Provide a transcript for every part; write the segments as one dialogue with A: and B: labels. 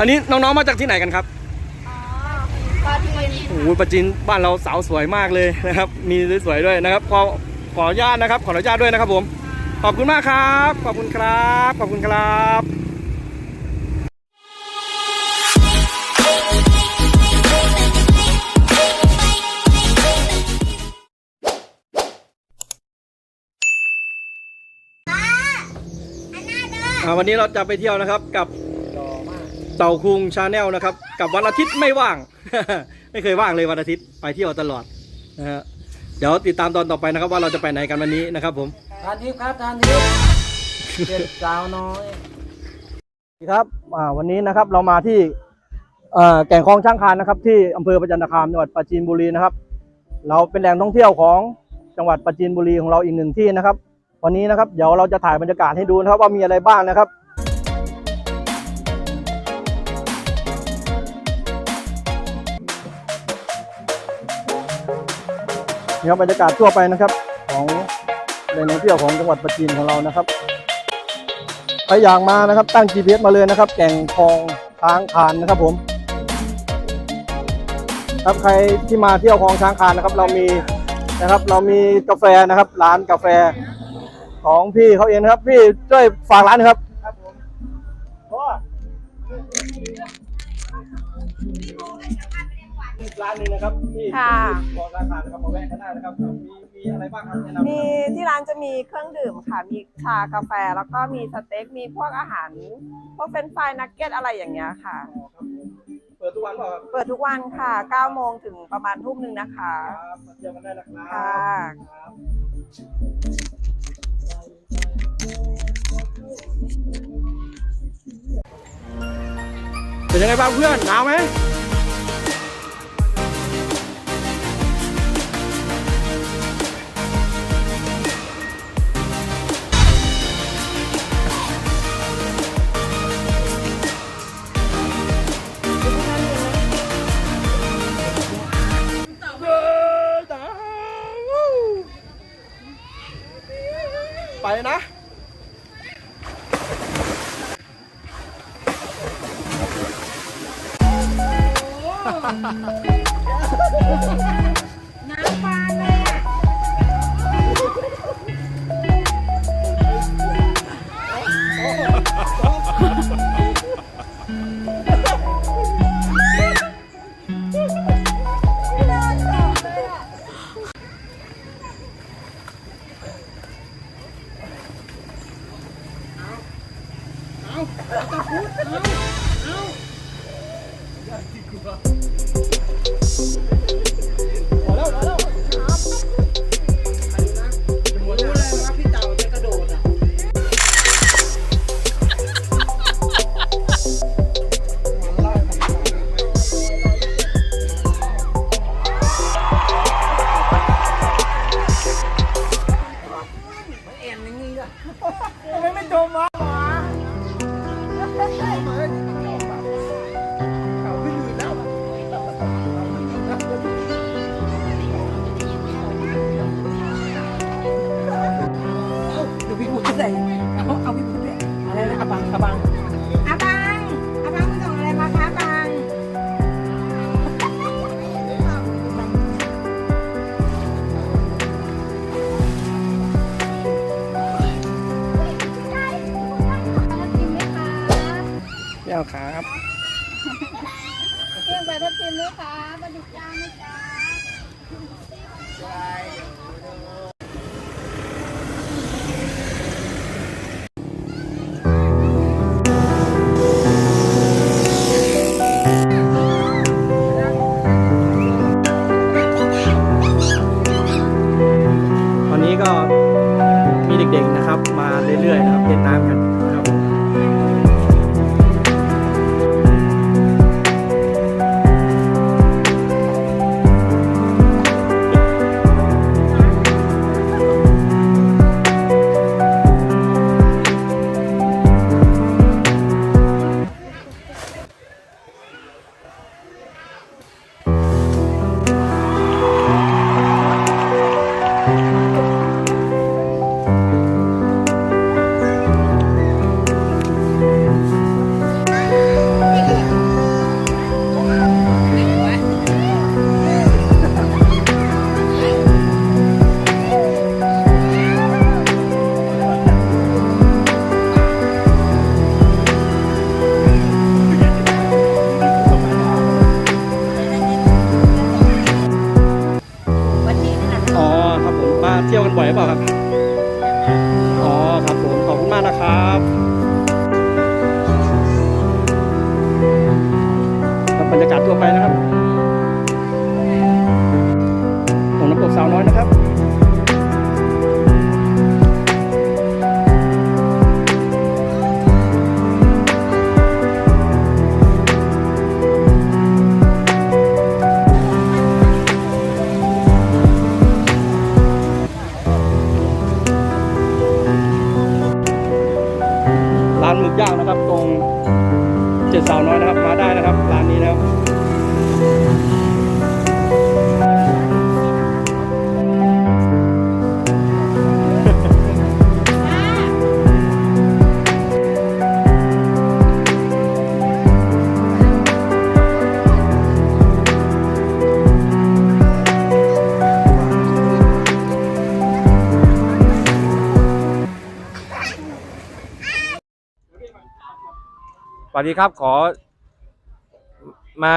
A: อันนี้น้องๆมาจากที่ไหนกันครับ
B: อ๋อปลาทิน
A: โอ้โหประจินบ้านเราสาวสวยมากเลยนะครับ มีสวยๆด้วยนะครับขอขออนุญาตนะครับ ขออนุญาตด้วยนะครับผม ขอบคุณมากครับ ขอบคุณครับ ขอบคุณครับอ่าวันนี้เราจะไปเที่ยวนะครับกับ เต่าคุงชาแนลนะครับ กับวันอาทิตย์ไม่ว่าง ไม่เคยว่างเลยวันอาทิตย์ไปเที่ยวตลอดนะฮะเดี๋ยวติดตามตอนต่อไปนะครับว่าเราจะไปไหนกันวันนี้นะครับผม
C: ทานทิพย์ครับทานทิพย์เจ็ดสาวน้อย
A: ครับอ่าวันนี้นะครับเรามาที่เอ่อแก่งคลองช่างคานนะครับ ที่อำเภอประจันตคามจังหวัดปราจีนบุรีนะครับ เราเป็นแหล่งท่องเที่ยวของจังหวัดปราจีนบุรีของเราอีกหนึ่งที่นะครับ วันนี้นะครับเดี๋ยวเราจะถ่ายบรรยากาศให้ดูนะครับว่ามีอะไรบ้างนะครับ นี่ครับบรรยากาศทั่วไปนะครับ ของแหล่งท่องเที่ยวของจังหวัดปราจีนของเรานะครับใครอยากมานะครับ ตั้ง GPS มาเลยนะครับ แก่งคลองช้างคานนะครับผมครับใครที่มาเที่ยวคลองช้างคานนะครับ เรามีนะครับ เรามีกาแฟนะครับ ร้านกาแฟของพี่เขาเองนะครับ พี่ช่วยฝากร้านหนะครับ ร้านหนึงนะครับที่
B: ค่ะ
A: คลองช้างคานนะครับมาแวะกันได้นะครับมีมีอะไรบ้างครับแนะนำ
B: มีที่ร้านจะมีเครื่องดื่มค่ะ มีชากาแฟแล้วก็มีสเต็ก มีพวกอาหาร พวกเฟรนช์ฟรายนักเก็ตอะไรอย่างเงี้ยค่ะ
A: อ๋อครับผมเปิดทุกวันเปล่าครับ
B: เปิดทุกวันค่ะ 9 โมงถึงประมาณทุ่มหนึ่งนะคะ
A: ครับมาเที่ยวกันได้นะครับ
B: ค่ะ
A: ครับเป็นยังไงบ้างเพื่อนหนาวไหม
C: รู้ หรืเปล่าครับ อ๋
B: อครับ
A: ผมขอบ
D: คุณมาก
A: นะครับบรรยากาศทั่วไปนะครับ
E: วัสดีครับขอ มา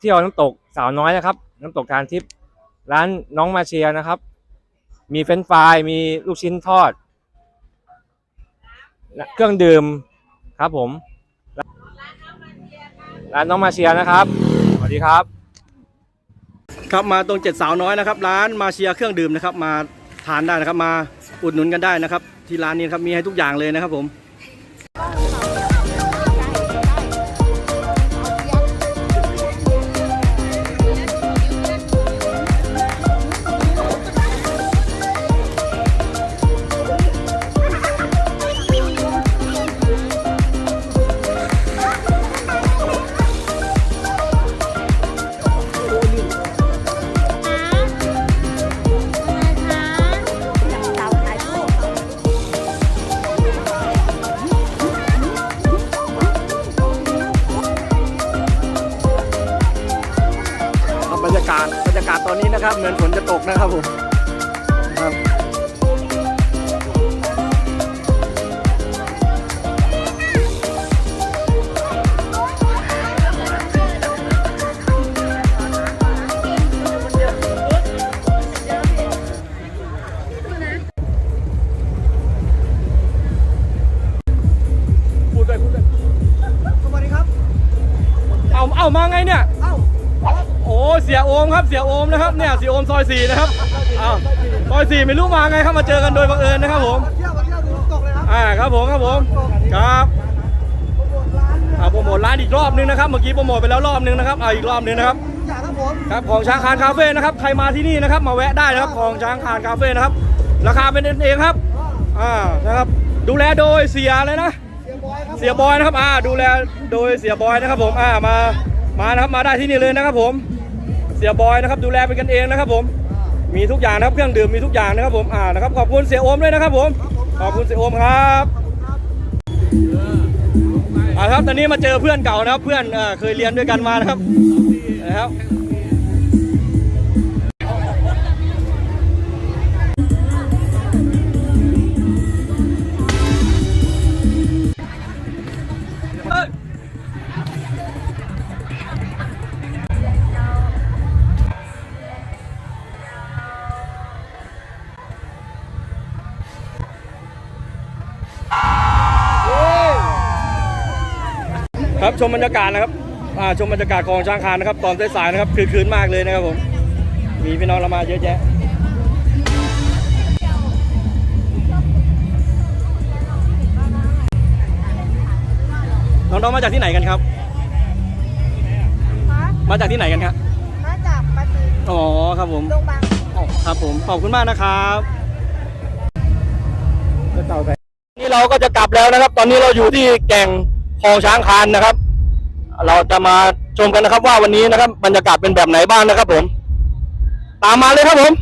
E: เที่ยวน้ำตกสาวน้อยนะครับ น้ำตกทานทิพย์ร้านน้องมาเชียนะครับ มีเฟรนฟรายมีลูกชิ้นทอด เครื่องดื่มครับผม ร้านน้องมาเชียนะครับ สวัสดีครับ
A: ครับมาตรงเจ็ดสาวน้อยนะครับ ร้านมาเชียเครื่องดื่มนะครับ มาทานได้นะครับ มาอุดหนุนกันได้นะครับ ที่ร้านนี้ครับมีให้ทุกอย่างเลยนะครับผม ครับผมครับพูดด้วยพูดด้วยสวัสดีครับ เอาเอามาไงเนี่ยโอ้เสียโอมครับเสียโอมนะครับเนี่ยเสียโอมซอยสี่นะครับอ้าวซอยสี่ไม่รู้มาไงครับมาเจอกันโดยบังเอิญนะครับผมเที่ยวมาเที่ยวดูตกเลยครับอ่าครับผมครับผมครับอ่าโปรโมทร้านอีกรอบนึงนะครับเมื่อกี้โปรโมทไปแล้วรอบนึงนะครับอ่าอีกรอบนึงนะครับครับของช้างคานคาเฟ่นะครับใครมาที่นี่นะครับ มาแวะได้นะครับของช้างคานคาเฟ่นะครับ ราคาเป็นเองครับอ่านะครับดูแลโดยเสียเลยนะเสียบอยนะครับอ่าดูแลโดยเสียบอยนะครับผมอ่ามามานะครับมาได้ที่นี่เลยนะครับผม เสียบอยนะครับดูแลเป็นกันเองนะครับผมมีทุกอย่างนะครับเครื่องดื่มมีทุกอย่างนะครับผมอ่านะครับขอบคุณเสียโอมด้วยนะครับผมขอบคุณเสียโอมครับอ่าครับตอนนี้มาเจอเพื่อนเก่านะครับเพื่อนเอ่อเคยเรียนด้วยกันมานะครับนะครับ ครับชมบรรยากาศนะครับอ่าชมบรรยากาศของช้างคานนะครับ ตอนสายๆนะครับคือคืนมากเลยนะครับผมมีพี่น้องเรามาเยอะแยะน้องๆมาจากที่ไหนกันครับ มาจากที่ไหนกันครับ
B: มาจากปฏิ
A: อ๋อครับผม
B: ดงบาง
A: อ๋อครับผมขอบคุณมากนะครับนี่เราก็จะกลับแล้วนะครับ ตอนนี้เราอยู่ที่แก่ง คลองช้างคานนะครับ เราจะมาชมกันนะครับ ว่าวันนี้นะครับ บรรยากาศเป็นแบบไหนบ้างนะครับ ผม ตามมาเลยครับผม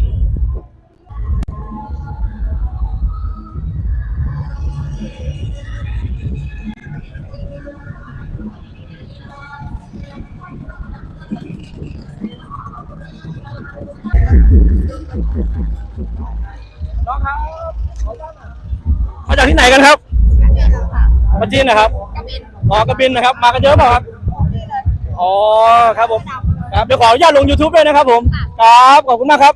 A: น้องครับมาจากที่ไหนกันครับ มาจีนนะครับ อ๋อกระบินนะครับ มากันเยอะเปล่าครับ อ๋อครับผม ครับเดี๋ยวขออนุญาตลง YouTube ด้วยนะครับผม ครับ ขอบคุณมากครับ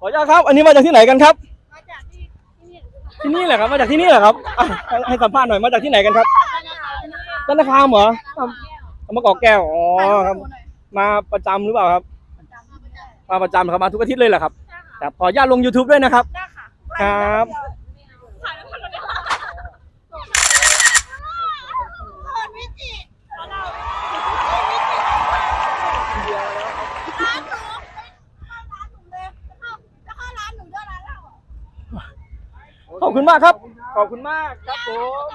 A: ขออนุญาตครับ อันนี้มาจากที่ไหนกันครับที่นี่แหละครับ มาจากที่นี่แหละครับอะให้ให้สัมภาษณ์หน่อย มาจากที่ไหนกันครับธนาคารเหรอเอามาเกาะแก้ว อ๋อครับ มาประจำหรือเปล่าครับ มาประจำครับ มาทุกอาทิตย์เลยเหรอครับแต่ขออนุญาตลง YouTube ด้วยนะครับ ครับ อบคุณมากครับ ขอบคุณมากครับผม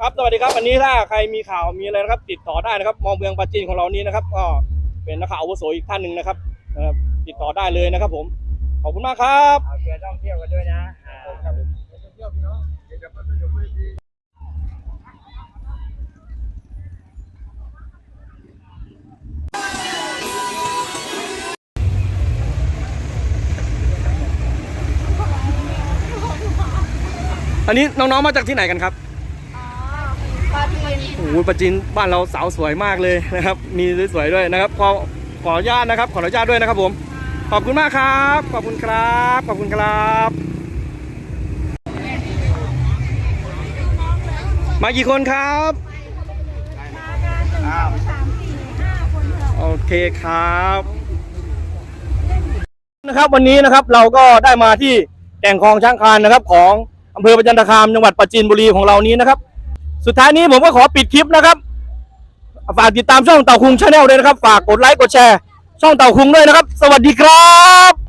A: ครับสวัสดีครับวันนี้ถ้าใครมีข่าวมีอะไรนะครับ ติดต่อได้นะครับ มองเมืองปราจีนของเรานี้นะครับ ก็เป็นนักข่าวอาวุโสอีกท่านหนึ่งนะครับนะครับติดต่อได้เลยนะครับ ผมขอบคุณมากครับ
E: เอาเชิญท่องเที่ยวกันด้วยนะ
A: อันนี้น้องๆมาจากที่ไหนกันครับ
D: ปลาจีน
A: โอ้โหปราจีนบ้านเราสาวสวยมากเลยนะครับ มีสวยๆด้วยนะครับ ขอขออนุญาตนะครับ ขออนุญาตด้วยนะครับผม ขอบคุณมากครับ ขอบคุณครับ ขอบคุณครับ มากี่คนครับโอเคครับนะครับ วันนี้นะครับเราก็ได้มาที่แก่งคลองช้างคานนะครับของอำเภอประจันตคามจังหวัดปราจีนบุรีของเรานี้นะครับ สุดท้ายนี้ผมก็ขอปิดคลิปนะครับ ฝากติดตามช่องเต่าคุงชาแนลด้วยนะครับ ฝากกดไลค์กดแชร์ ช่องเต่าคุงด้วยนะครับ สวัสดีครับ